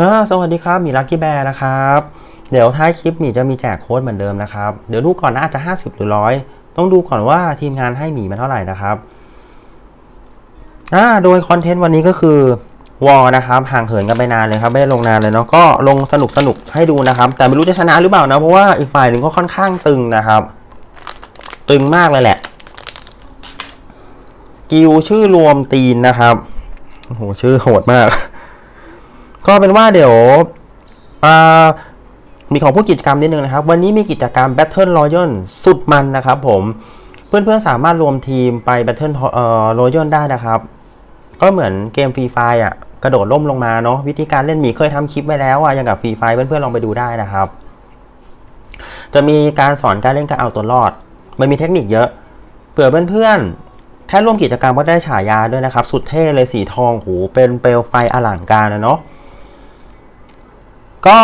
ฮ่าสวัสดีครับมีลักกี้แบร์นะครับ เดี๋ยวท้ายคลิปหมีจะมีแจกโค้ดเหมือนเดิมนะครับ เดี๋ยวดูก่อนนะอาจจะ 50 หรือร้อยต้องดูก่อนว่าทีมงานให้หมีมาเท่าไหร่นะครับอ่าโดยคอนเทนต์วันนี้ก็คือวอลนะครับห่างเหินกันไปนานเลยครับไม่ได้ลงนานเลยเนาะก็ลงสนุกสนุกให้ดูนะครับ แต่ไม่รู้จะชนะหรือเปล่านะเพราะว่าอีกฝ่ายหนึ่งก็ค่อนข้างตึงนะครับ ตึงมากเลยแหละ กิวชื่อรวมตีนนะครับโอ้โหชื่อโหดมาก ก็เป็นว่าเดี๋ยวมีของผู้กิจกรรมนิดนึงนะครับ วันนี้มีกิจกรรม Battle Royale สุดมันนะครับผม เพื่อนๆสามารถรวมทีมไป Battle เอ่อ Royale ได้นะครับ ก็เหมือนเกมฟรีไฟอะกระโดดล่มลงมาเนาะวิธีการเล่นมีเคยทำคลิปไว้แล้วอะอย่างกับฟรีไฟเพื่อนๆลองไปดูได้นะครับ จะมีการสอนการเล่นการเอาตัวรอด มันมีเทคนิคเยอะเผื่อเพื่อนๆแค่ร่วมกิจกรรมก็ได้ฉายาด้วยนะครับ สุดเท่เลยสีทองหูเป็นเปลวไฟอลังการนะเนาะ ก็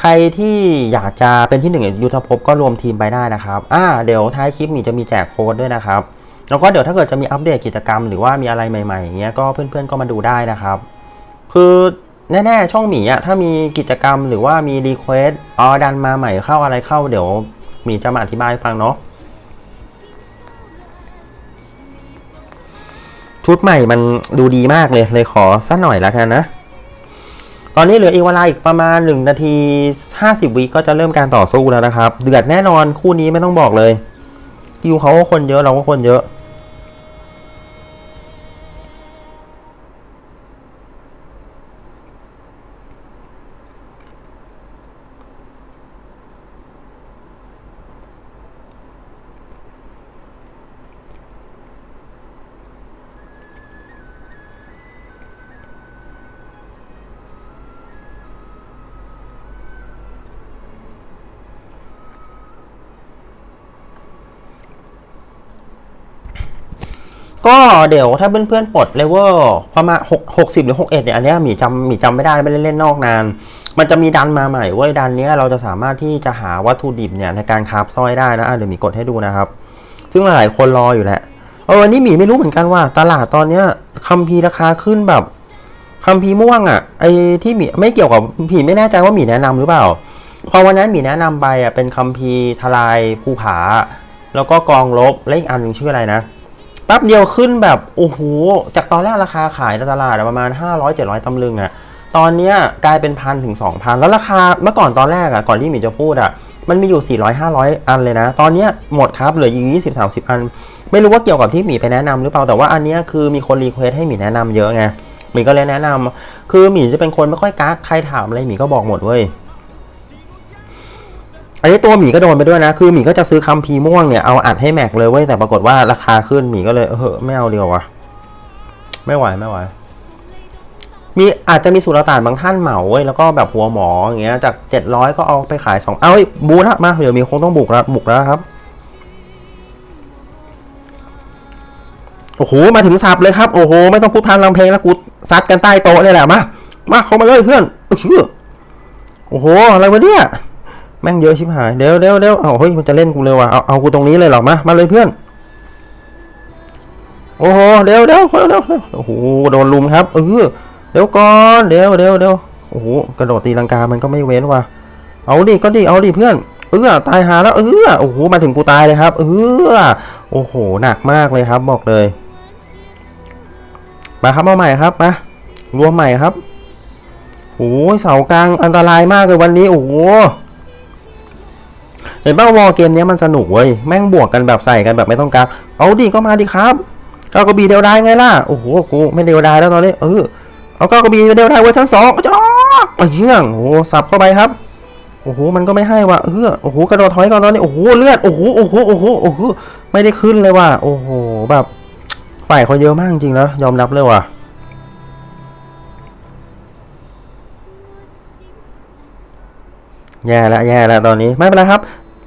ใครที่อยากจะเป็นที่หนึ่งยุทธภพก็รวมทีมไปได้นะครับ อ่า เดี๋ยวท้ายคลิปหมีจะมีแจกโค้ดด้วยนะครับ แล้วก็เดี๋ยวถ้าเกิดจะมีอัปเดตกิจกรรมหรือว่ามีอะไรใหม่ๆอย่างเงี้ยก็เพื่อนๆก็มาดูได้นะครับ คือแน่ๆช่องหมีอะถ้ามีกิจกรรมหรือว่ามีรีเควสอ๋อดันมาใหม่เข้าอะไรเข้าเดี๋ยวหมีจะมาอธิบายฟังเนาะชุดใหม่มันดูดีมากเลยเลยขอสักหน่อยละกันนะ ตอนนี้เหลืออีกเวลาอีกประมาณ 1 นาที 50 วิก็จะเริ่มการต่อสู้แล้วนะครับ เดือดแน่นอนคู่นี้ไม่ต้องบอกเลย คิวเขาก็คนเยอะเราก็คนเยอะ ก็เดี๋ยวถ้าเพื่อนๆปลดเลเวลประมาณ6 60หรือ61เอ็ดเนี่ยอันเนี้ยหมีจำหมีจำไม่ได้ไม่ได้เล่นนอกนาน มันจะมีดันมาใหม่เว้ยดันเนี้ยเราจะสามารถที่จะหาวัตถุดิบเนี่ยในการคราฟสร้อยได้นะเดี๋ยวหมีกดให้ดูนะครับ ซึ่งหลายคนรออยู่แหละเออวันนี้หมีไม่รู้เหมือนกันว่า ตลาดตอนเนี้ยคัมภีราคาขึ้นแบบคัมภีม่วงอะไอที่หมีไม่เกี่ยวกับผีไม่แน่ใจว่าหมีแนะนำหรือเปล่าพอวันนั้นหมีแนะนำไปอะเป็นคัมภีทลายภูผา แล้วก็กองลบและอีกอันหนึงชื่ออะไรนะ แป๊บเดียวขึ้นแบบโอ้โหจากตอนแรกราคาขายในตลาดประมาณ 500 700ตำลึงอะตอนเนี้ยกลายเป็นพันถึง 2,000 แล้วราคาเมื่อก่อนตอนแรกอะก่อนที่หมีจะพูดอะมันมีอยู่ 400 500 อันเลยนะ ตอนเนี้ยหมดครับเหลืออยู่20 30 อัน ไม่รู้ว่าเกี่ยวกับที่หมีไปแนะนำหรือเปล่าแต่ว่าอันเนี้ยคือมีคนรีเควสให้หมีแนะนำเยอะไงหมีก็เลยแนะนำคือหมีจะเป็นคนไม่ค่อยกักใครถามอะไรหมีก็บอกหมดเว้ย อันนี้ตัวหมีก็โดนไปด้วยนะ คือหมีก็จะซื้อคัมภีม่วงเนี่ย เอาอัดให้แม็กเลยเว้ย แต่ปรากฏว่าราคาขึ้นหมีก็เลย เออไม่เอาเดียววะไม่ไหวไม่ไหว มีอาจจะมีสุลต่านบางท่านเหมาเว้ย แล้วก็แบบหัวหมออย่างเงี้ย จากเจ็ดร้อยก็เอาไปขายสองเอาเอ้ยบูละมา เดี๋ยวมีคงต้องบุกแล้วบุกแล้วครับ โอ้โห มาถึงสับเลยครับ โอ้โห ไม่ต้องพูดพันลำเพลงแล้วกูซัดกันใต้โต๊ะเลยแหละมา มาเข้ามาเลยเพื่อนเออโอ้โห อะไรวะเนี่ย แม่งเยอะชิบหายเดี๋ยวเดี๋ยวเดี๋ยวเอาเฮ้ยมันจะเล่นกูเลยว่ะเอาเอากูตรงนี้เลยเหรอมามาเลยเพื่อน โอ้โหเดี๋ยวเดี๋ยวเดี๋ยวเด่วโอ้โหโดนลุมครับเออเดี๋ยวก่อนเดี๋ยวเดี๋ยวเดี๋ยวโอ้โหกระโดดตีลังกามันก็ไม่เว้นว่ะเอาดิก็ดิเอาดิเพื่อนเออตายหาแล้วเออโอ้โหมาถึงกูตายเลยครับเออโอ้โหหนักมากเลยครับบอกเลย มาครับมาใหม่ครับมารวมใหม่ครับโอ้ยเสากลางอันตรายมากเลยวันนี้โอ้โห เห็นป่าวอเกมนี้มันสนุกเว้ยแม่งบวกกันแบบใส่กันแบบไม่ต้องกักเอาดิก็มาดิครับเก้ากระบี่เดียวได้ไงล่ะโอ้โหกูไม่เดียวได้แล้วตอนนี้เออเอาก้ากระบี่เดียวได้เวอร์ชันสองจ้าไอ้เหี้ยโอ้โหสับเข้าไปครับโอ้โหมันก็ไม่ให้ว่ะเออโอ้โหกระโดดถอยก่อนตอนนี้โอ้โหเลือดโอ้โหโอ้โหโอ้โหโอ้โหไม่ได้ขึ้นเลยว่ะโอ้โหแบบฝ่ายเขาเยอะมากจริงๆนะยอมรับเลยว่ะแย่แล้วแย่แล้วตอนนี้ไม่เป็นไรครับ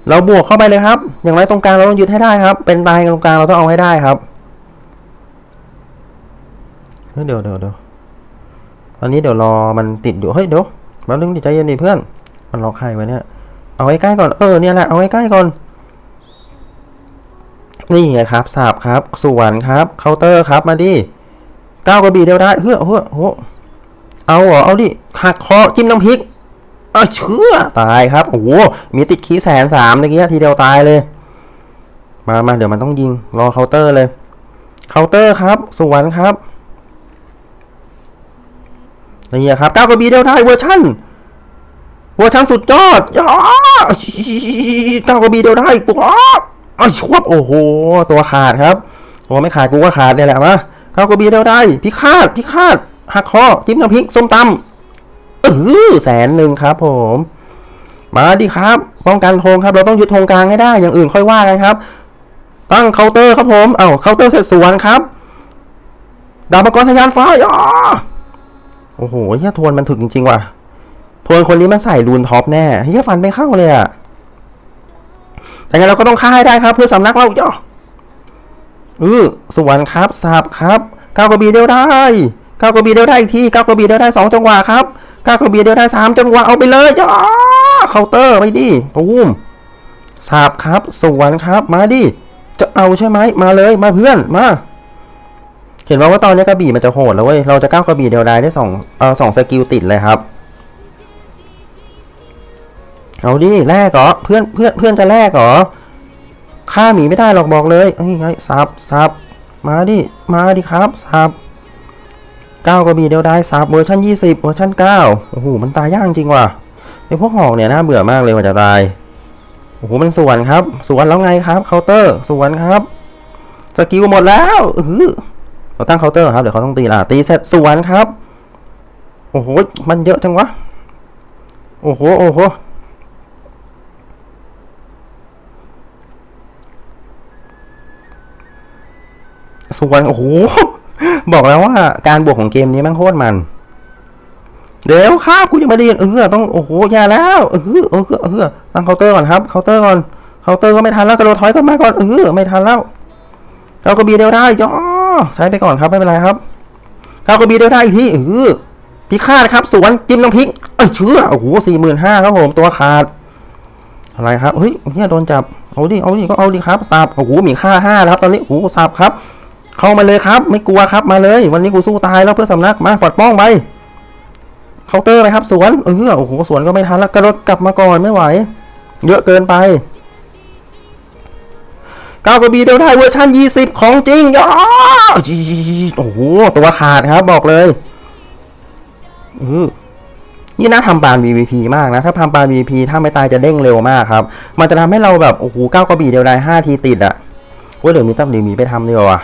เราบวกเข้าไปเลยครับ อย่างไรตรงกลางเราต้องยึดให้ได้ครับ เป็นตายตรงกลางเราต้องเอาให้ได้ครับ เดี๋ยวเดี๋ยวเดี๋ยวตอนนี้เดี๋ยวรอมันติดอยู่ เฮ้ยเดี๋ยวแป๊บนึงดิใจเย็นดิเพื่อน มันล็อกใครไว้เนี่ย เอาไว้ใกล้ก่อน เออเนี่ยแหละ เอาไว้ใกล้ก่อน นี่ไงครับสาบครับ สวนครับ เคาน์เตอร์ครับ มาดิก้าวกระบี่เดียวได้ เฮ้ยเฮ้ยโหเอาเหรอ เอาดิขัดคอจิ้มน้ำพริก ออเชื่อตายครับโอ้โหมีติดคีแสนสามเมื่อกี้ทีเดียวตายเลย มามาเดี๋ยวมันต้องยิง รอเคาน์เตอร์เลยเคาน์เตอร์ครับสวนครับนี่ครับก้าวกระบี่เดียวได้เวอร์ชันเวอร์ชันสุดยอดยอก้าวกระบี่เดียวได้ว้าไอ้ชวบโอ้โห ตัวขาดครับ ตัวไม่ขาดกูก็ขาดเนี่ยแหละมาก้าวกระบี่เดียวได้ พิฆาต พิฆาต หักคอ จิ้มน้ำพริก ส้มตำ เออแสนหนึ่งครับ ผม มาดิครับป้องกันธงครับ เราต้องยึดธงกลางให้ได้ อย่างอื่นค่อยว่ากันครับ ตั้งเคาน์เตอร์ครับผมเอ้าเคาน์เตอร์เสร็จสวนครับ ดาวมังกรทะยานฟ้าอ่าโอ้โหเฮียทวนมันถึกจริงๆว่ะทวนคนนี้มันใส่รูนท็อปแน่เฮียฟันไม่เข้าเลยอะแต่งั้นเราก็ต้องฆ่าให้ได้ครับ เพื่อสำนักเราย่อเออสวนครับสาบครับก้าวกระบี่เดียวได้ ก้ากระบี่เดียวได้อีกทีก้ากระบี่เดียวได้สองจังหวะครับก้ากระบี่เดียวได้สามจังหวะเอาไปเลยย่าเคาน์เตอร์ไปดิตูมสาบครับสวนครับมาดิจะเอาใช่ไหมมาเลยมาเพื่อนมา เห็นว่าว่าตอนนี้กระบี่มันจะโหดแล้วเว้ยเราจะก้าวกระบี่เดียวได้ได้สองเออสองสกิลติดเลยครับ เอาดิแลกเหรอเพื่อนเพื่อนเพื่อนจะแลกเหรอฆ่าหมีไม่ได้หรอกบอกเลยเอ้ยไงซับซับมาดิมาดิครับซับ เก้าก็มีเดียวได้ซับเวอร์ชัน20 เวอร์ชัน9 โอ้โห มันตายยากจริงว่ะไอพวกหอกเนี่ยน่าเบื่อมากเลยกว่าจะตาย โอ้โห มันสวนครับ สวนแล้วไงครับเคาน์เตอร์สวนครับ สกิลหมดแล้วเออเราตั้งเคาน์เตอร์ครับ เดี๋ยวเขาต้องตีละตีเสร็จสวนครับ โอ้โห มันเยอะจังวะ โอ้โห โอ้โหสวนโอ้โห บอกแล้วว่าการบวกของเกมนี้มันโคตรมัน เดี๋ยวครับกูจะมาเรียนเออต้องโอ้โหอย่าแล้วเออเออเออตั้งเคาน์เตอร์ก่อนครับเคาน์เตอร์ก่อนเคาน์เตอร์ก็ไม่ทันแล้วกระโดดถอยกลับมาก่อนเออไม่ทันแล้วเรากระบีเดียวได้ย่อใช้ไปก่อนครับไม่เป็นไรครับเรากระบีเดียวได้อีกทีเออพิฆาตครับสวนจิ้มน้ำพริกเอ้ยเชื่อโอ้โหสี่หมื่นห้าครับผมตัวขาด อะไรครับเฮ้ยเนี่ยโดนจับเอาดิเอาดิก็เอาดิครับสับโอ้โหมีค่าห้าแล้วครับตอนนี้โอ้โหสับครับ เข้ามาเลยครับ ไม่กลัวครับมาเลย วันนี้กูสู้ตายแล้วเพื่อสำนักมาปลดป้องไปเคาน์เตอร์ไปครับ สวนเออโอ้โหสวนก็ไม่ทันแล้วกระโดดกลับมาก่อนไม่ไหว เยอะเกินไปก้าวกระบี่เดียวได้เวอร์ชัน20 ของจริงย่าจีโอ้โหตัวขาดครับบอกเลยเออนี่น่าทำปาน VVP มากนะ ถ้าทำปาน VVP ถ้าไม่ตายจะเด้งเร็วมากครับ มันจะทำให้เราแบบ โอ้โหก้าวกระบี่เดียวได้5ทีติดอะโอ้เดี๋ยวมีตั้มเดี๋ยวมีไปทำดีกว่า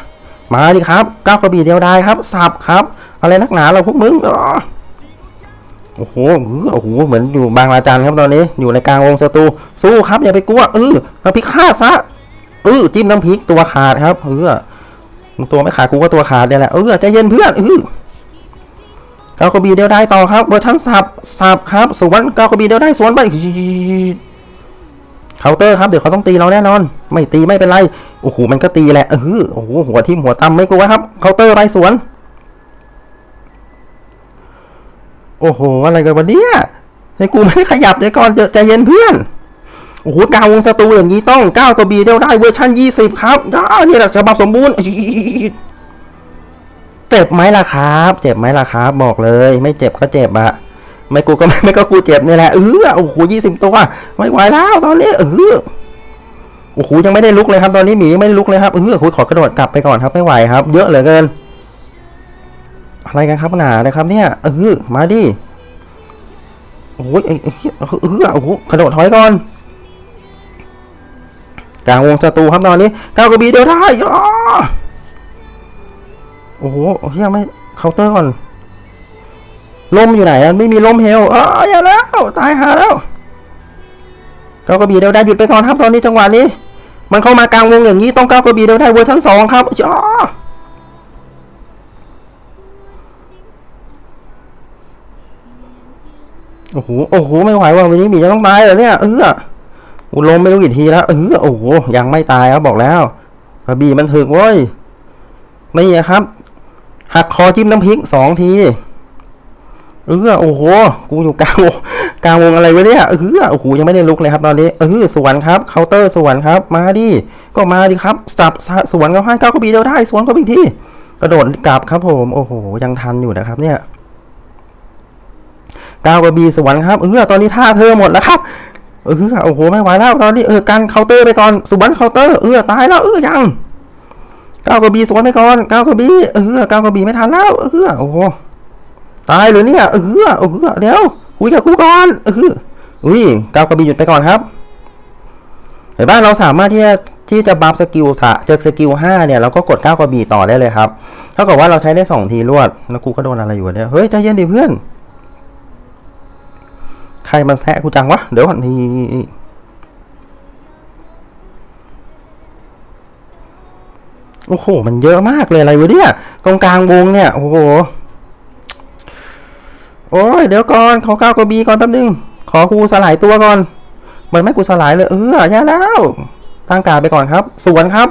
มาดิครับก้าวกระบี่เดียวได้ครับ สับครับ อะไรนักหนาเราพวกมึงอ๋อโอ้โหโอ้โห เหมือนอยู่บางราจันครับตอนนี้ อยู่ในกลางวงศัตรูสู้ครับ อย่าไปกลัวเออมาพิฆาตซะเออจิ้มน้ำพริกตัวขาดครับเออตัวไม่ขาดกูก็ตัวขาดเนี่ยแหละเออใจเย็นเพื่อนเออก้าวกระบี่เดียวได้ต่อครับเวอร์ชันสับสับครับสวนก้าวกระบี่เดียวได้สวนไปเคาน์เตอร์ครับเดี๋ยวเขาต้องตีเราแน่นอน ไม่ตีไม่เป็นไร โอ้โหมันก็ตีแหละเออโอ้โหหัวทิ่มหัวตำไม่กลัวครับเคาน์เตอร์ไรสวน โอ้โหอะไรกันวันนี้ให้กูไม่ขยับเดี๋ยวก่อนใจเย็นเพื่อนโอ้โหกาววงศัตรูอย่างนี้ต้องก้าวกระบี่เดียวได้เวอร์ชัน20 ครับอ้าวนี่แหละฉบับสมบูรณ์เจ็บไหมล่ะครับ เจ็บไหมล่ะครับ บอกเลย ไม่เจ็บก็เจ็บอะไม่กูก็ไม่ไม่ก็กูเจ็บนี่แหละเออโอ้โห20ตัว ไม่ไหวแล้วตอนนี้เออ โอ้โหยังไม่ได้ลุกเลยครับ ตอนนี้หมียังไม่ได้ลุกเลยครับเออคุยขอกระโดดกลับไปก่อนครับไม่ไหวครับ เยอะเหลือเกิน อะไรกันครับหนานะครับ เนี่ยเออมาดิโอ้ยไอ้ไอ้เหี้ยเออโอ้โหกระโดดถอยก่อนกลางวงศัตรูครับตอนนี้ก้าวกระบี่เดียวได้ยอโอ้โหเฮียไม่เคาน์เตอร์ก่อนล่มอยู่ไหนอะไม่มีล่มเฮลอ๋ออย่าแล้ว ตายหาแล้วก้าวกระบี่เดียวได้หยุดไปก่อนครับตอนนี้จังหวะนี้ มันเข้ามากลางวงอย่างนี้ต้องก้าวกระบี่เดียวได้เวอร์ชันสองครับย่อโอ้โห โอ้โห ไม่ไหวว่ะวันนี้มีจะต้องตายเหรอเนี่ย เอออุลมไม่รู้กี่ทีแล้วเออโอ้โห ยังไม่ตายครับบอกแล้ว กระบี่มันถึกเว้ย นี่ครับ หักคอจิ้มน้ำพริกสองที เออโอ้โห กูอยู่กลางวง กลางวงอะไรไวะเนี่ยเออโอ้โหยังไม่ได้ลุกเลยครับตอนนี้เออสวนครับเคาน์เตอร์สวนครับ มาดิก็มาดิครับจับสวนเขาให้ก้ากระบี่เดียวได้สวนเขาอีที่กระโดดกลับครับผมโอ้โหยังทันอยู่นะครับเนี่ยก้าวกระบี่สวนครับเออตอนนี้ท่าเธอหมดแล้วครับเออโอ้โหไม่ไหวแล้วตอนนี้เออการเคาน์เตอร์ไปก่อนสวนเคาน์เตอร์เออตายแล้วเออยังก้าวกระบี่สวนไปก่อนก้าวกระบี่เออก้าวกระบี่ไม่ทันแล้วเออโอ้โหตายเลยเนี่ยเออเออเดี๋ยว คุยกับกูก่อนเอออุ้ยก้าวกระบี่หยุดไปก่อนครับ เห็นป่ะเราสามารถที่จะที่จะบัฟสกิลสะเจอสกิลห้าเนี่ยเราก็กดก้าวกระบี่ต่อได้เลยครับเท่ากับว่าเราใช้ได้สองทีรวด แล้วกูก็โดนอะไรอยู่เนี่ย เฮ้ยใจเย็นดิเพื่อน ใครมันแซะกูจังวะ เดี๋ยวก่อนนี่โอ้โห มันเยอะมากเลยอะไรวะเนี่ย ตรงกลางวงเนี่ย โอ้โห โอ้ยเดี๋ยวก่อนขอก้าวกระบีก่อนแป๊บนึง ขอกูสลายตัวก่อนมันไม่กูสลายเลยเออแย่แล้วตั้งกาไปก่อนครับ สวนครับ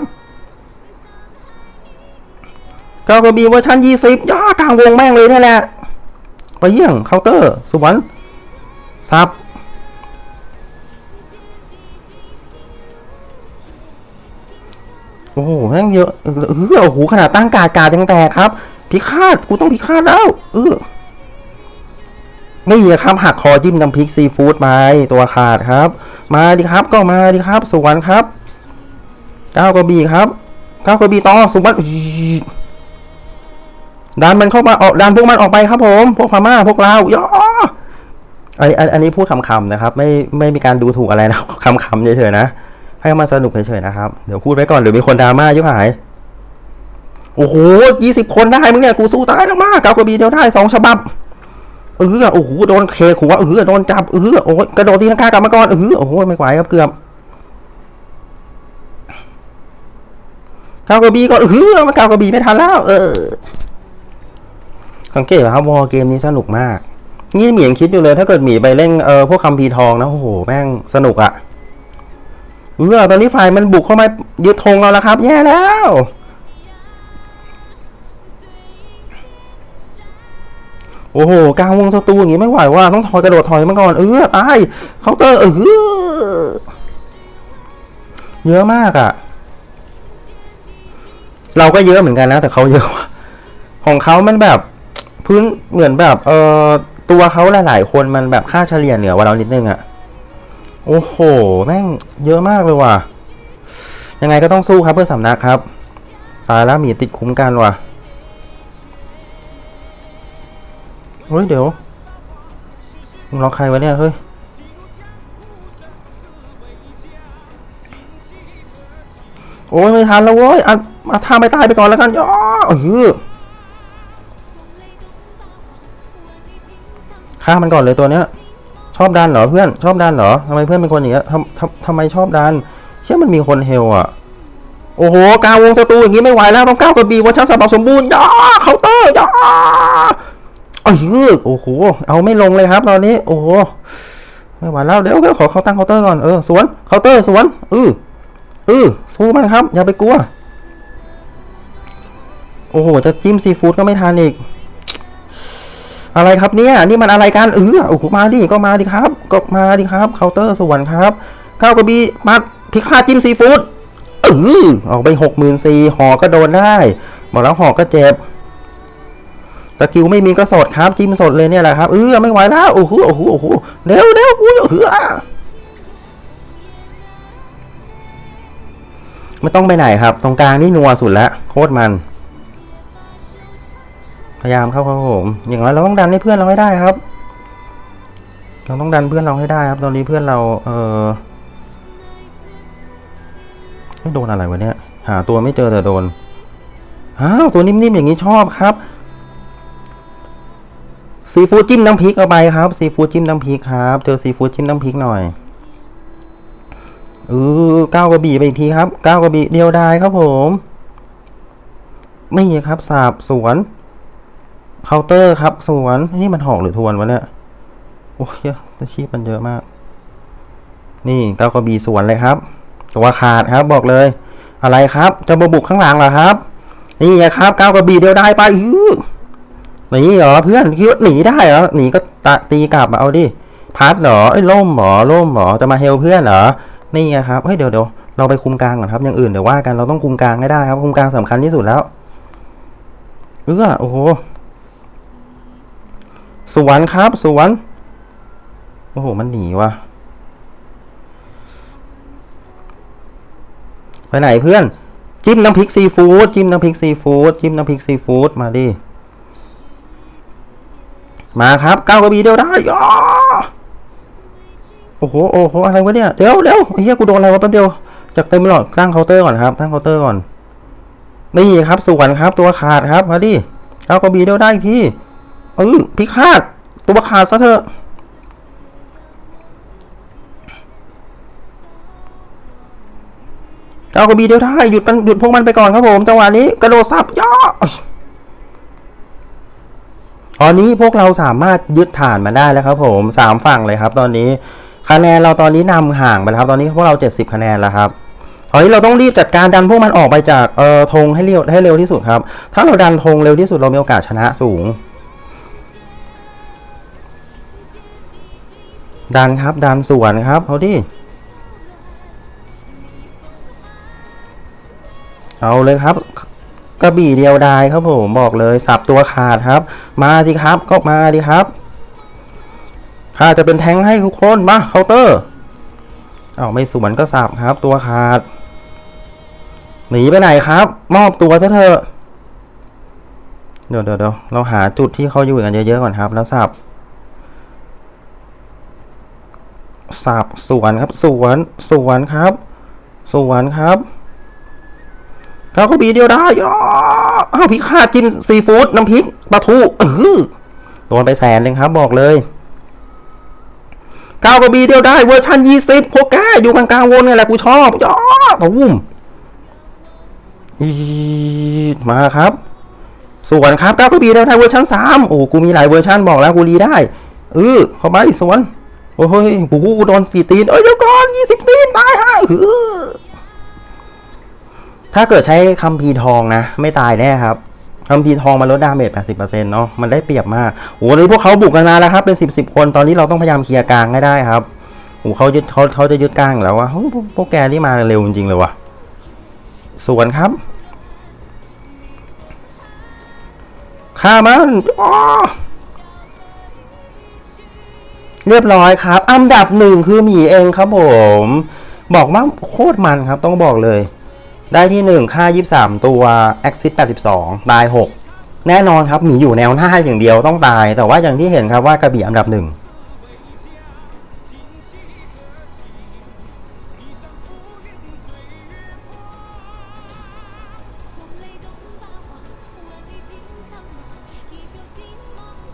ก้าวกระบีเวอร์ชันยี่สิบย่ากลางวงแม่งเลยนี่แหละไปเยี่ยงเคาน์เตอร์สวนซับโอ้โหแม่งเยอะเออโอ้โหขนาดตั้งกาดกาดยังแตกครับ พิฆาตกูต้องพิฆาตแล้วเออ ไม่มีครับหักคอจิ้มน้ำพริกซีฟู้ดไปตัวขาดครับ มาดิครับก็มาดิครับ สวนครับก้าวกระบี่ครับก้าวกระบี่ต่อสุวรรณดันมันเข้ามาออกดันพวกมันออกไปครับ ผม พวกพม่าพวกลาวย่ออันนี้อันนี้พูดคำๆนะครับ ไม่ไม่มีการดูถูกอะไรนะคำๆเฉยๆนะให้มันสนุกเฉยๆนะครับเดี๋ยวพูดไว้ก่อนเดี๋ยวมีคนดราม่ายุบหายโอ้โหยี่สิบคนได้มึงเนี่ยกูสู้ตายแล้วมากเกากระบีเดียวได้สองฉบับ เออโอ้โหโดนเคหัวเออโดนจับเออโอ้ยกระโดดตีลังกากลับมาก่อนเออโอ้โหไม่ไหวครับเกือบเกากระบี่ก่อนเออมาเกากระบี่ไม่ทันแล้ว เออสังเกตครับวอเกมนี้สนุกมากนี่หมียังคิดอยู่เลยถ้าเกิดหมีไปเล่นเออพวกคัมภีร์ทองนะโอ้โหแม่งสนุกอะเออตอนนี้ฝ่ายมันบุกเข้ามายึดธงเราแล้วครับ แย่แล้ว โอ้โหกลางวงศัตรูอย่างงี้ไม่ไหวว่าต้องถอยกระโดดถอยมาก่อนเออตายเคาน์เตอร์เออเยอะมากอะเราก็เยอะเหมือนกันนะ แต่เขาเยอะว่าของเขามันแบบพื้นเหมือนแบบ เออตัวเขาหลาย ๆ คนมันแบบค่าเฉลี่ยเหนือกว่าเรานิดนึงอะโอ้โห แม่งเยอะมากเลยว่ะ ยังไงก็ต้องสู้ครับเพื่อสำนักครับตายแล้วมีติดคุ้มกันว่ะ เฮ้ย เดี๋ยวมึงล็อกใครไวะเนี่ย เฮ้ย โอ้ย ไม่ทันแล้วเว้ยอะมาท่าไม่ตายไปก่อนแล้วกันย่อเออฆ่ามันก่อนเลยตัวเนี้ย ชอบดันเหรอเพื่อน ชอบดันเหรอทำไมเพื่อนเป็นคนอย่างเงี้ยทำทำทำไมชอบดัน เชื่อมันมีคนเฮลอะโอ้โหกาวงศัตรูอย่างงี้ไม่ไหวแล้วต้องก้าวกระบี่วัชสับสมบูรณ์ย่าเคาน์เตอร์ย่า เอ้ยโอ้โห เอาไม่ลงเลยครับตอนนี้ โอ้โห ไม่ไหวแล้ว เดี๋ยวเดี๋ยวขอเขาตั้งเคาน์เตอร์ก่อน เออ สวน เคาน์เตอร์ สวนเออเออสู้มันครับ อย่าไปกลัว โอ้โห จะจิ้มซีฟู้ดก็ไม่ทันอีก อะไรครับเนี่ย นี่มันอะไรกัน เออ โอ้โห มาดิ ก็มาดิครับ ก็มาดิครับ เคาน์เตอร์สวรรค์ครับ ข้าวกระบี่มาพิฆาตจิ้มซีฟู้ดเออออกไปหกหมื่นสี่หอก็โดนได้ บอกแล้วหอก็เจ็บ สกิลไม่มีก็สดครับจิ้มสดเลยเนี่ยแหละครับเออไม่ไหวแล้วโอ้โหโอ้โหโอ้โหเร็วเร็วกูเออไม่ต้องไปไหนครับ ตรงกลางนี่นัวสุดแล้วโคตรมัน พยายามเข้าครับผม อย่างน้อยเราต้องดันให้เพื่อนเราให้ได้ครับ เราต้องดันเพื่อนเราให้ได้ครับ ตอนนี้เพื่อนเรา เออไม่โดนอะไรวะเนี่ย หาตัวไม่เจอแต่โดนอ้าวตัวนิ่มๆอย่างนี้ชอบครับ ซีฟู้ดจิ้มน้ำพริกเอาไปครับซีฟู้ดจิ้มน้ำพริกครับเจอซีฟู้ดจิ้มน้ำพริกหน่อยเออเก้ากระบี่ไปอีกทีครับเก้ากระบี่เดียวดายครับผมนี่ครับสาบสวนเคาน์เตอร์ครับสวนนี่มันหอกหรือทวนวะเนี่ยโอ้ยอาชีพมันเยอะมาก นี่เก้ากระบี่สวนเลยครับ ตัวขาดครับบอกเลย อะไรครับ จะมาบุกข้างหลังเหรอครับ นี่ครับเก้ากระบี่เดียวได้ไปอื้อ หนีเหรอเพื่อนคิดว่าหนีได้เหรอหนีก็ตะตีกลับมาเอาดิพัดเหรอไอ้ล่มเหรอล่มเหรอจะมาเฮลเพื่อนเหรอนี่ครับเฮ้ยเดี๋ยวเดี๋ยวเราไปคุมกลางก่อนครับอย่างอื่นเดี๋ยวว่ากันเราต้องคุมกลางให้ได้ครับคุมกลางสำคัญที่สุดแล้วเออโอ้โหสวนครับสวนโอ้โหมันหนีว่ะไปไหนเพื่อนจิ้มน้ำพริกซีฟู้ดจิ้มน้ำพริกซีฟู้ดจิ้มน้ำพริกซีฟู้ดมาดิ มาครับก้าวกระบี่เดียวได้ยอโอ้โหโอ้โหอะไรวะเนี่ยเดี๋ยวเดี๋ยวเหี้ยกูโดนอะไรวะแป๊บเดียวจากเต็มหลอดตั้งเคาน์เตอร์ก่อนครับตั้งเคาน์เตอร์ก่อนนี่ครับสวนครับ ตัวขาดครับมาดิก้าวกระบี่เดียวได้อีกทีเออพิฆาตตัวขาดซะเถอะเอากระบี่เดียวได้หยุดมันหยุดพวกมันไปก่อนครับผมจังหวะนี้กระโดดซับย่อ ตอนนี้พวกเราสามารถยึดฐานมาได้แล้วครับ ผมสามฝั่งเลยครับ ตอนนี้คะแนนเราตอนนี้นำห่างไปแล้วครับ ตอนนี้พวกเราเจ็ดสิบคะแนนแล้วครับตอนนี้เราต้องรีบจัดการดันพวกมันออกไปจากเอ่อธงให้เร็วให้เร็วที่สุดครับ ถ้าเราดันธงเร็วที่สุดเรามีโอกาสชนะสูง ดันครับดันสวนครับเอาดิเอาเลยครับ กระบี่เดียวดายครับผมบอกเลยสับตัวขาดครับ มาสิครับก็มาดิครับข้าจะเป็นแทงให้ทุกคนมาเคาน์เตอร์เอาไม่สวนก็สับครับตัวขาด หนีไปไหนครับ มอบตัวซะเถอะเดี๋ยวเดี๋ยวเดี๋ยวเราหาจุดที่เขาอยู่กันเยอะๆก่อนครับ แล้วสับสับสวนครับสวนสวนครับ สวนครับ เราก็บีเดียวได้ย่ออ้าวพิฆาตจิ้มซีฟู้ดน้ำพริกปลาทูเออโดนไปแสนหนึ่งครับบอกเลยก้าวกระบีเดียวได้เวอร์ชันยี่สิบพวกแกอยู่กลางๆวนนี่แหละกูชอบยอตุ้มมาครับส่วนครับก้าวกระบีเดียวได้เวอร์ชันสามโอ้กูมีหลายเวอร์ชันบอกแล้วกูรีได้เออเข้าไปสวนโอ้ยกูโดนสี่ตีนเอ้ยเดี๋ยวก่อนยี่สิบตีนตายฮะเออ ถ้าเกิดใช้คัมภีทองนะ ไม่ตายแน่ครับคัมภีทองมันลดดาเมจ80%เนาะมันได้เปรียบมากโอ้โหพวกเขาบุกกันมาแล้วครับเป็น 10 10คนตอนนี้เราต้องพยายามเคลียร์กลางให้ได้ครับโอ้โหเขายึดเขาเขาจะยึดกลางแล้ววะโอ้โหพวกแกนี่มาเร็วจริงๆเลยวะส่วนครับฆ่ามันเรียบร้อยครับ อันดับหนึ่งคือหมีเองครับผม บอกว่าโคตรมันครับต้องบอกเลย ได้ที่ 1 ค่า 23 ตัว Axis 82 ตาย 6 แน่นอนครับหมีอยู่แนวหน้าอย่างเดียวต้องตาย แต่ว่าอย่างที่เห็นครับว่ากระบี่อันดับหนึ่ง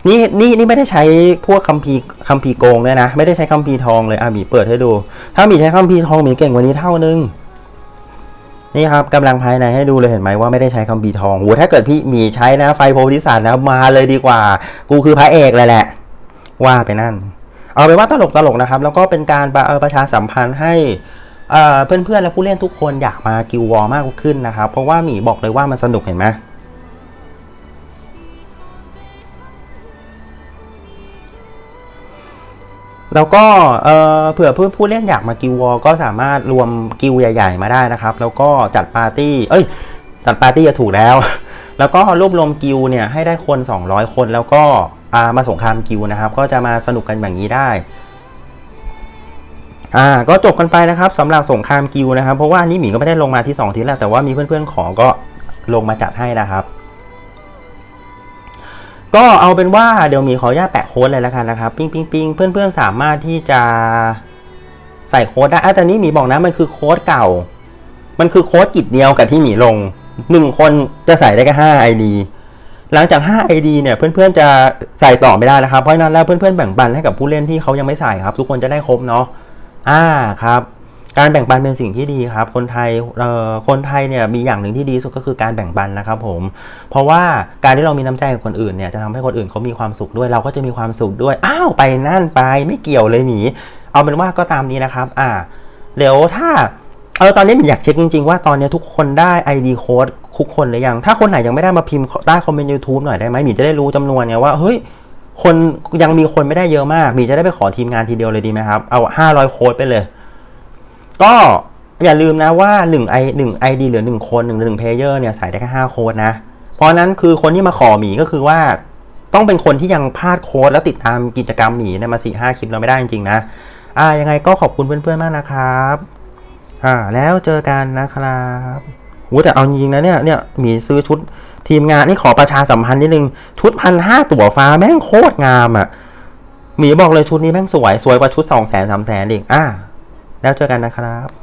นี่นี่นี่ไม่ได้ใช้พวกคัมภีคัมภีโกงด้วยนะ ไม่ได้ใช้คัมภีทองเลยอะหมีเปิดให้ดู ถ้าหมีใช้คัมภีทองหมีเก่งกว่านี้เท่านึง นี่ครับกำลังภายในให้ดูเลยเห็นไหมว่าไม่ได้ใช้คำบีทองโหถ้าเกิดพี่หมีใช้นะไฟโพธิสัตว์นะมาเลยดีกว่า กูคือพระเอกเลยแหละ ว่าไปนั่น เอาไปนว่าตลกตลกนะครับ แล้วก็เป็นการประออประชาสัมพันธ์ให้เเพื่อนๆและผู้เล่นทุกคนอยากมากิววอลมากขึ้นนะครับ เพราะว่าหมีบอกเลยว่ามันสนุกเห็นไหม แล้วก็เอ่อเผื่อผู้ผู้เล่นอยากมากิววอลก็สามารถรวมกิวใหญ่ ๆ มาได้นะครับ แล้วก็จัดปาร์ตี้ เอ้ย จัดปาร์ตี้จะถูกแล้ว แล้วก็รวบรวมกิวเนี่ยให้ได้คน 200 คน แล้วก็มาสงครามกิวนะครับ ก็จะมาสนุกกันแบบนี้ได้อ่าก็จบกันไปนะครับสำหรับสงครามกิวนะครับ เพราะว่านนี้หมีก็ไม่ได้ลงมาที่ 2 ทีแล้วแต่ว่ามีเพื่อนๆขอก็ลงมาจัดให้นะครับ ก็เอาเป็นว่าเดี๋ยวหมีขออนุญาตแปะโค้ดเลยแล้วกันนะครับปิ้งปิ้งปิ้งเพื่อนเพื่อนๆสามารถที่จะใส่โค้ดได้แต่นี้หมีบอกนะมันคือโค้ดเก่า มันคือโค้ดกิจเดียวกับที่หมีลงหนึ่งคนจะใส่ได้แค่ห้า ID หลังจาก5 ID เนี่ยเพื่อนๆจะใส่ต่อไม่ได้นะครับ เพราะฉะนั้นแล้วเพื่อนๆแบ่งปันให้กับผู้เล่นที่เขายังไม่ใส่ครับ ทุกคนจะได้ครบเนาะอ่าครับ การแบ่งปันเป็นสิ่งที่ดีครับ คนไทยเอ่อคนไทยเนี่ยมีอย่างหนึ่งที่ดีสุดก็คือการแบ่งปันนะครับผม เพราะว่าการที่เรามีน้ำใจกับคนอื่นเนี่ยจะทำให้คนอื่นเขามีความสุขด้วย เราก็จะมีความสุขด้วย อ้าวไปนั่นไปไม่เกี่ยวเลยหมี เอาเป็นว่าก็ตามนี้นะครับ อ่าเดี๋ยวถ้าเออตอนนี้หมีอยากเช็คจริง ๆ ว่าตอนนี้ทุกคนได้ ID โค้ดทุกคนหรือยัง ถ้าคนไหนยังไม่ได้มาพิมพ์ใต้คอมเมนต์ YouTube หน่อยได้ไหมหมีจะได้รู้จำนวนเนี่ยว่า เฮ้ย คนยังมีคนไม่ได้เยอะมากหมีจะได้ไปขอทีมงานทีเดียวเลยดีไหมครับ เอา 500 โค้ดไปเลย ก็อย่าลืมนะว่า1 i 1 ID หรือ 1 คน1 1 player เนี่ยใส่ได้แค่5โค้ดนะ เพราะนั้นคือคนที่มาขอหมีก็คือว่าต้องเป็นคนที่ยังพลาดโค้ดแล้วติดตามกิจกรรมหมีเนี่ยมา4 5คลิปเราไม่ได้จริงๆนะ อ่ายังไงก็ขอบคุณเพื่อนๆมากนะครับอ่าแล้วเจอกันนะครับโอ้แต่เอาจริงๆนะเนี่ยเนี่ยหมีซื้อชุดทีมงานนี่ขอประชาสัมพันธ์นิดนึง ชุดพันห้าตั๋วฟ้าแม่งโคตรงามอะ่ะหมีบอกเลยชุดนี้แม่งสวยสวยกว่าชุดสองแสนสามแสนอีกอ่า แล้วเจอกันนะครับ